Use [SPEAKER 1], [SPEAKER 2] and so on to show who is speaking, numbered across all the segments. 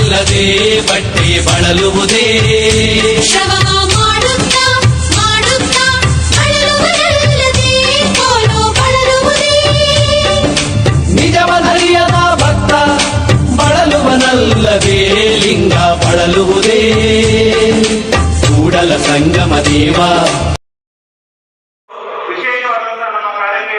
[SPEAKER 1] ಬಲ್ಲದೆ ಬಟ್ಟೆ ಬಳಲುವುದೇ ನಿಜವನರಿಯದ ಭಕ್ತ ಬಳಲುವನಲ್ಲದೆ ಲಿಂಗ ಬಳಲುವುದೇ ಕೂಡಲ ಸಂಗಮ ದೇವ
[SPEAKER 2] ವಿಶೇಷವಾದಂತಹ ನಮ್ಮ ಕಾರ್ಯಕ್ಕೆ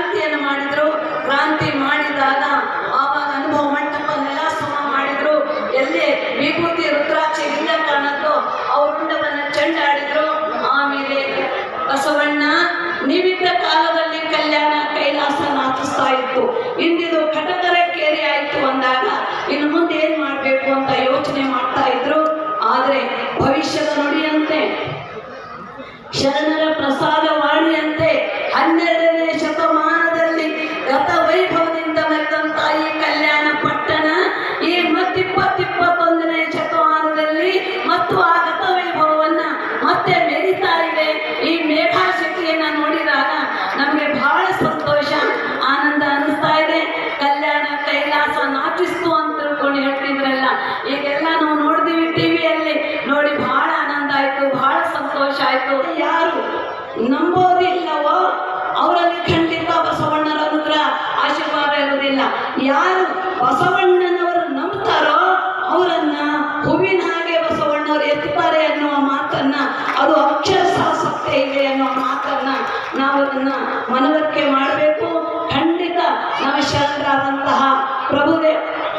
[SPEAKER 3] ಕ್ರಾಂತಿಯನ್ನು ಮಾಡಿದ್ರು. ಕ್ರಾಂತಿ ಮಾಡಿದಾಗ ಆವಾಗ ಅನುಭವ ಮಂಟಪ ನೆಲ ಸಮ ಮಾಡಿದ್ರು. ಎಲ್ಲಿ ವಿಭೂತಿ ರುದ್ರಾಕ್ಷಿ ಇಲ್ಲ ಕಾಣದ್ದು ಅವ್ರ ಮಂಟಪನ ಚೆಂಡಾಡಿದ್ರು. ಆಮೇಲೆ ಬಸವಣ್ಣ, ನೀವಿದ್ದ ಕಾಲದಲ್ಲಿ ಕಲ್ಯಾಣ ಕೈಲಾಸ ನಾಚಿಸ್ತಾ ಇತ್ತು. ಇಂದಿದು ಕಟಕರ ಕೇರಿ ಆಯ್ತು ಅಂದಾಗ ಇನ್ನು ಮುಂದೆ ಏನು ಮಾಡಬೇಕು ಅಂತ ಯೋಚನೆ ಮಾಡ್ತಾ ಇದ್ರು. ಆದರೆ ಭವಿಷ್ಯದ ನುಡಿಯಂತೆ ಶರಣ ಯಾರು ಬಸವಣ್ಣನವರು ನಂಬ್ತಾರೋ ಅವರನ್ನ ಹೂವಿನ ಹಾಗೆ ಬಸವಣ್ಣವರು ಎತ್ತಾರೆ ಅನ್ನುವ ಮಾತನ್ನ, ಅದು ಅಕ್ಷರ ಸತ್ಯ ಇದೆ ಅನ್ನೋ ಮಾತನ್ನ ನಾವು ಅದನ್ನ ಮನವರಿಕೆ ಮಾಡಬೇಕು. ಖಂಡಿತ ನಮ್ಮ ಶರಣರಾದಂತಹ ಪ್ರಭುದೇ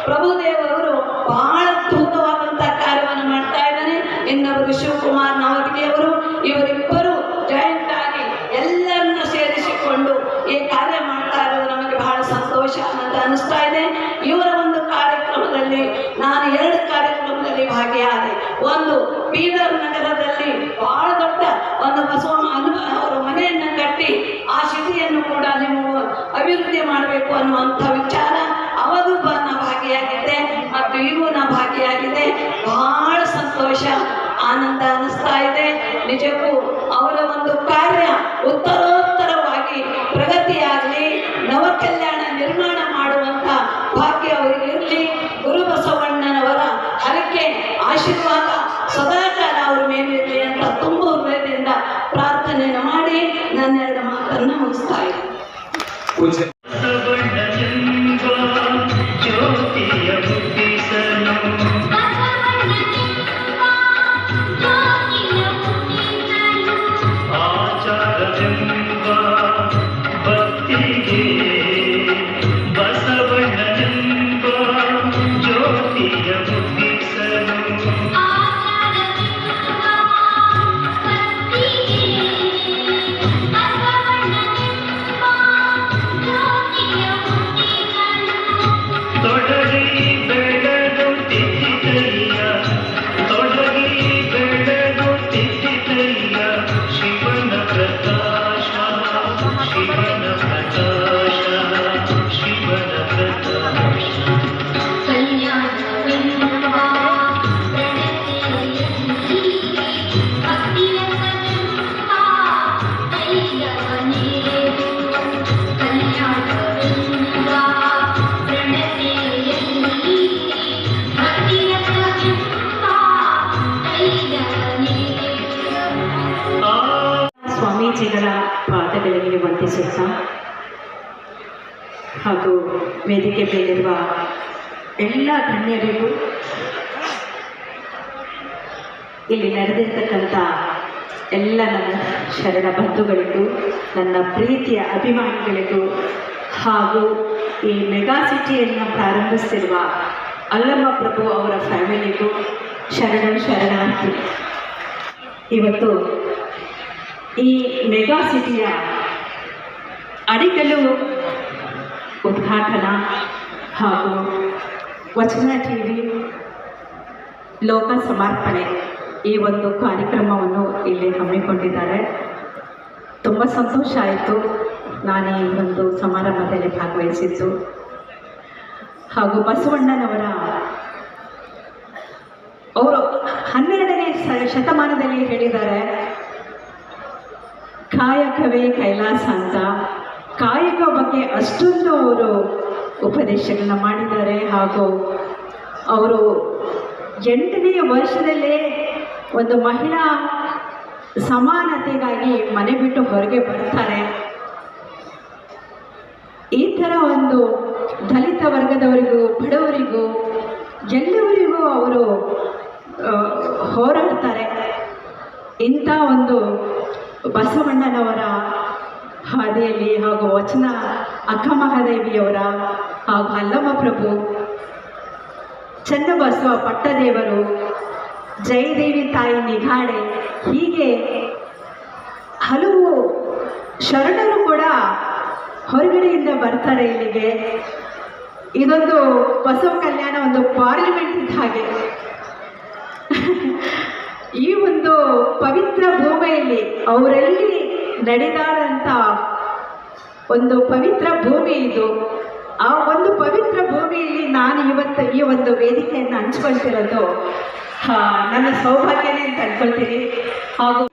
[SPEAKER 3] ಪ್ರಭುದೇವರು ಬಹಳ ಅದ್ಭುತವಾದಂತಹ ಕಾರ್ಯವನ್ನು ಮಾಡ್ತಾ ಇದ್ದಾನೆ ಇನ್ನೊಬ್ಬರು ಶಿವಕುಮಾರ್ ನವದಗಿಯವರು ಇವರಿಬ್ಬರು ಜಾಯಿಂಟ್ ಅನಿಸ್ತಾ ಇದೆ. ಇವರ ಒಂದು ಕಾರ್ಯಕ್ರಮದಲ್ಲಿ, ನಾನು ಎರಡು ಕಾರ್ಯಕ್ರಮದಲ್ಲಿ ಭಾಗಿಯಾದೆ. ಒಂದು ಬೀದರ್ ನಗರದಲ್ಲಿ ಬಹಳ ದೊಡ್ಡ ಒಂದು ಬಸವಣ್ಣ ಅನುಭವ ಅವರ ಮನೆಯನ್ನು ಕಟ್ಟಿ, ಆ ಸಿಟಿಯನ್ನು ಕೂಡ ನೀವು ಅಭಿವೃದ್ಧಿ ಮಾಡಬೇಕು ಅನ್ನುವಂಥ ವಿಚಾರ ಅವರು ನನ್ನ ಭಾಗಿಯಾಗಿದ್ದೆ. ಮತ್ತು ಈಗೂ ನಾ ಭಾಗಿಯಾಗಿದೆ. ಬಹಳ ಸಂತೋಷ, ಆನಂದ ಅನಿಸ್ತಾ ಇದೆ. ನಿಜಕ್ಕೂ ಅವರ ಒಂದು ಕಾರ್ಯ
[SPEAKER 4] ಉತ್ತರೋ Cuídense. ವಂದಿಸುತ್ತಾ ಹಾಗೂ ವೇದಿಕೆ ಮೇಲಿರುವ ಎಲ್ಲ ಗಣ್ಯರಿಗೂ ಇಲ್ಲಿ ನಡೆದಿರ್ತಕ್ಕಂಥ ಎಲ್ಲ ನನ್ನ ಶರಣ ಬಂಧುಗಳಿಗೂ, ನನ್ನ ಪ್ರೀತಿಯ ಅಭಿಮಾನಿಗಳಿಗೂ, ಹಾಗೂ ಈ ಮೆಗಾ ಸಿಟಿಯನ್ನು ಪ್ರಾರಂಭಿಸಿರುವ ಅಲ್ಲಮ್ಮ ಪ್ರಭು ಅವರ ಫ್ಯಾಮಿಲಿಗೂ ಶರಣ ಶರಣಾರ್ಥಿ. ಇವತ್ತು ಈ ಮೆಗಾ ಸಿಟಿಯ ಅಡಿಗಲ್ಲು ಉದ್ಘಾಟನಾ ಹಾಗೂ ವಚನ ಟಿ ವಿ ಲೋಕ ಸಮರ್ಪಣೆ ಈ ಒಂದು ಕಾರ್ಯಕ್ರಮವನ್ನು ಇಲ್ಲಿ ಹಮ್ಮಿಕೊಂಡಿದ್ದಾರೆ. ತುಂಬ ಸಂತೋಷ ಆಯಿತು. ನಾನು ಈ ಒಂದು ಸಮಾರಂಭದಲ್ಲಿ ಭಾಗವಹಿಸಿದ್ದು. ಹಾಗೂ ಬಸವಣ್ಣನವರ ಅವರು ಹನ್ನೆರಡನೇ ಶತಮಾನದಲ್ಲಿ ಹೇಳಿದ್ದಾರೆ, ಕಾಯಕವೇ ಕೈಲಾಸ ಅಂತ. ಕಾಯಕ ಬಗ್ಗೆ ಅಷ್ಟೊಂದು ಅವರು ಉಪದೇಶಗಳನ್ನ ಮಾಡಿದ್ದಾರೆ ಹಾಗೂ ಅವರು ಎಂಟನೆಯ ವರ್ಷದಲ್ಲೇ ಒಂದು ಮಹಿಳಾ ಸಮಾನತೆಗಾಗಿ ಮನೆ ಬಿಟ್ಟು ಹೊರಗೆ ಬರ್ತಾರೆ. ಈ ಥರ ಒಂದು ದಲಿತ ವರ್ಗದವರಿಗೂ, ಬಡವರಿಗೂ ಎಲ್ಲವರಿಗೂ ಅವರು ಹೋರಾಡ್ತಾರೆ. ಇಂಥ ಒಂದು ಬಸವಣ್ಣನವರ ಹಾದಿಯಲ್ಲಿ ಹಾಗೂ ವಚನ ಅಕ್ಕ ಮಹಾದೇವಿಯವರ ಹಾಗೂ ಅಲ್ಲಮ್ಮ ಪ್ರಭು, ಚನ್ನಬಸವ ಪಟ್ಟದೇವರು, ಜಯದೇವಿ ತಾಯಿ ನಿಘಾಡೆ, ಹೀಗೆ ಹಲವು ಶರಣರು ಕೂಡ ಹೊರಗಡೆಯಿಂದ ಬರ್ತಾರೆ ಇಲ್ಲಿಗೆ. ಇದೊಂದು ಬಸವ ಕಲ್ಯಾಣ ಒಂದು ಪಾರ್ಲಿಮೆಂಟ್ ಇದ್ದ ಹಾಗೆ. ಈ ಒಂದು ಪವಿತ್ರ ಭೂಮಿಯಲ್ಲಿ ಅವರಲ್ಲಿ ನಡೆದಾದಂಥ ಒಂದು ಪವಿತ್ರ ಭೂಮಿ ಇದು. ಆ ಒಂದು ಪವಿತ್ರ ಭೂಮಿಯಲ್ಲಿ ನಾನು ಇವತ್ತು ಈ ಒಂದು ವೇದಿಕೆಯನ್ನು ಹಂಚ್ಕೊಳ್ತಿರೋದು ನನ್ನ ಸೌಭಾಗ್ಯನೇ ಅಂತ ಅನ್ಕೊಳ್ತೀನಿ. ಹಾಗೂ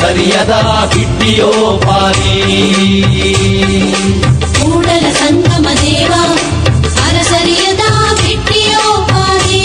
[SPEAKER 5] ಸರಿಯದ ಕಿಟ್ಟಿಯೋಪಾರಿ ಕೂಡಲ ಸಂಗಮ
[SPEAKER 1] ದೇವ ಸರಿಯದ ಕಿಟ್ಟಿಯೋಪಾರಿ